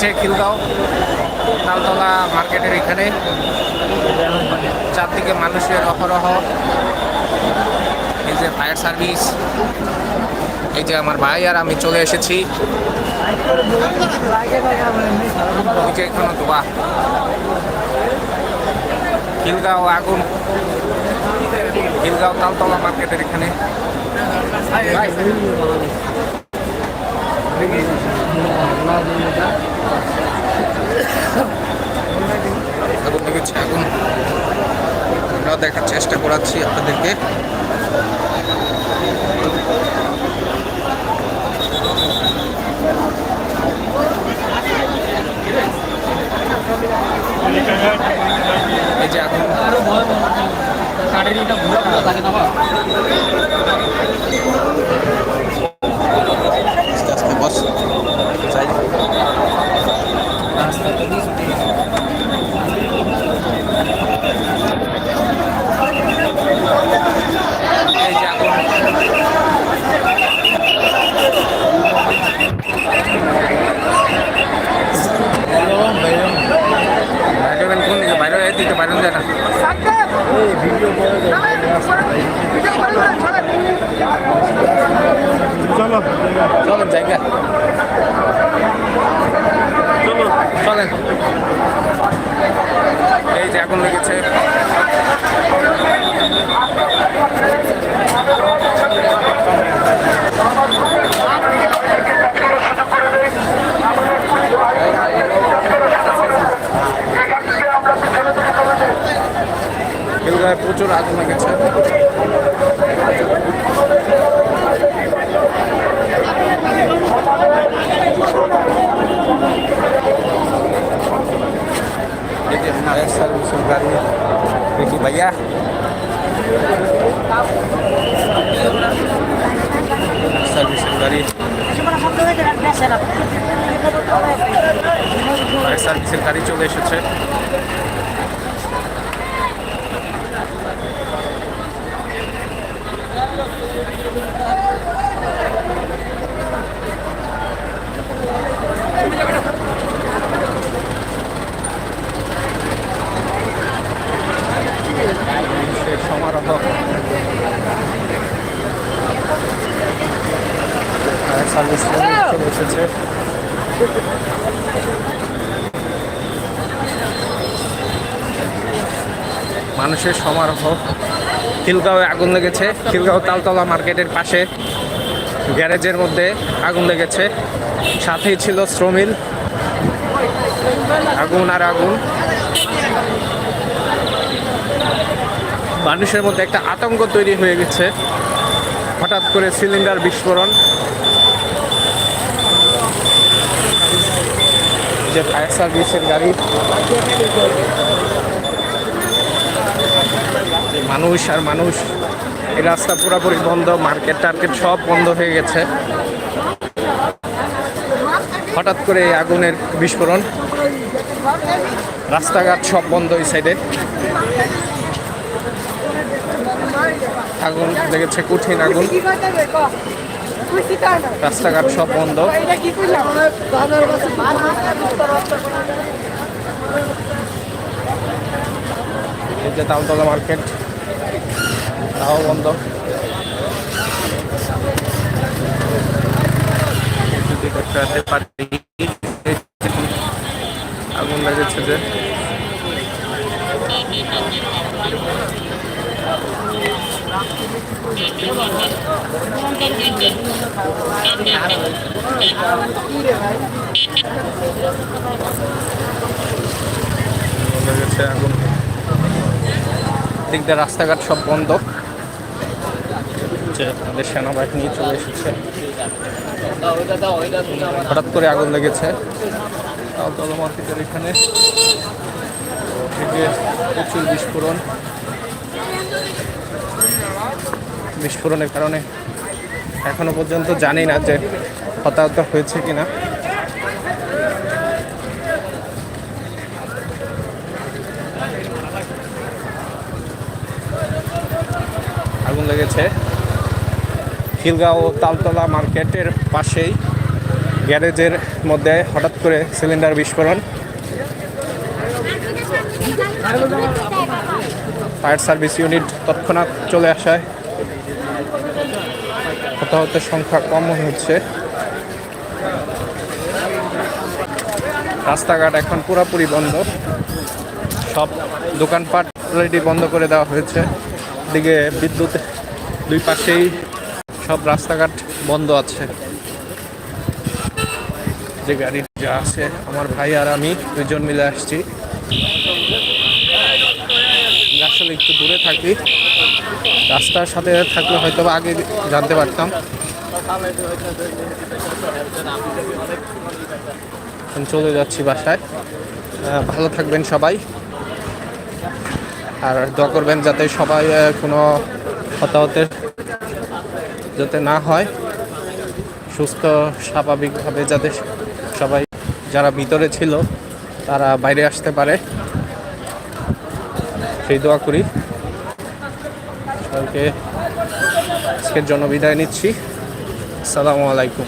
লেগেছে খিলগাঁও, তালতলা মার্কেটের এখানে। চারদিকে মানুষের অহরহ এই যে ফায়ার সার্ভিস, এই যে আমার ভাই আর আমি চলে এসেছি। ওই যে খিলগাঁও আগুন। খিলগাঁও তালতলা মার্কেটের এখানে। আগুন আমরাও দেখার চেষ্টা করাচ্ছি আপনাদেরকে। এই যে আগুন। আস্তে আস্তে বস যাই এই যে আগুন বাইরে বেন কোন দিকে বাইরে এদিকে বাইরে যায় না চলো চলেন জায়গা চলেন এই যে এখন লেগেছে বেলগায় প্রচুর আগুন লেগেছে এই যে ফায়ার সার্ভিসের গাড়ি দেখি ভাইয়া সার্ভিসের গাড়ি সার্ভিসের গাড়ি চলে এসেছে। সার্ভিস চলে এসেছে। মানুষের সমারোহ। খিলগাঁওয়ে আগুন লেগেছে। খিলগাঁও তালতলা মার্কেটের পাশে গ্যারেজের মধ্যে আগুন লেগেছে। সাথেই ছিল শ্রমিল। আগুন আর আগুন। মানুষের মধ্যে একটা আতঙ্ক তৈরি হয়ে গেছে। হঠাৎ করে সিলিন্ডার বিস্ফোরণ। যে ফায়ার সার্ভিসের গাড়ি। মানুষ আর মানুষ। এই রাস্তা পুরোপুরি বন্ধ, মার্কেট টার্কেট সব বন্ধ হয়ে গেছে। হঠাৎ করে আগুনের বিস্ফোরণ। রাস্তাঘাট সব বন্ধ এই সাইডে আগুন লেগেছে, কঠিন আগুন। রাস্তাঘাট সব বন্ধ। এই যে তালতলা মার্কেট। তাও বন্ধ। যদি দেখাতে পারি আগুন যে আগুন। দিক দিয়ে রাস্তাঘাট সব বন্ধ। যে আমাদের সেনাবাহিনী চলে এসেছে। হঠাৎ করে আগুন লেগেছে। তালতলা মার্কেটের এখানে থেকে প্রচুর বিস্ফোরণ। বিস্ফোরণের কারণে এখনও পর্যন্ত জানি না যে হতাহত হয়েছে কিনা আগুন লেগেছে। খিলগাঁও তালতলা মার্কেটের পাশেই, গ্যারেজের মধ্যে হঠাৎ করে সিলিন্ডার বিস্ফোরণ। ফায়ার সার্ভিস ইউনিট তৎক্ষণাৎ চলে আসায় হতাহতের সংখ্যা কম হচ্ছে। রাস্তাঘাট এখন পুরোপুরি বন্ধ। সব দোকানপাট অলরেডি বন্ধ করে দেওয়া হয়েছে। দিকে বিদ্যুৎ দুই পাশেই সব রাস্তাঘাট বন্ধ আছে। যে গাড়ি যা আছে, আমার ভাই আর আমি দুজন মিলে আসছি। আসলে একটু দূরে থাকি। রাস্তার সাথে থাকলে হয়তো আগে জানতে পারতাম। চলে যাচ্ছি বাসায়। ভালো থাকবেন সবাই। আর দোয়া করবেন যাতে সবাই কোনো হতাহতের যাতে না হয়, সুস্থ, স্বাভাবিকভাবে যাতে সবাই যারা ভিতরে ছিল, তারা বাইরে আসতে পারে। সেই দোয়া করি। সবাইকে আজকের জন্য বিদায় নিচ্ছি। আসসালামু আলাইকুম।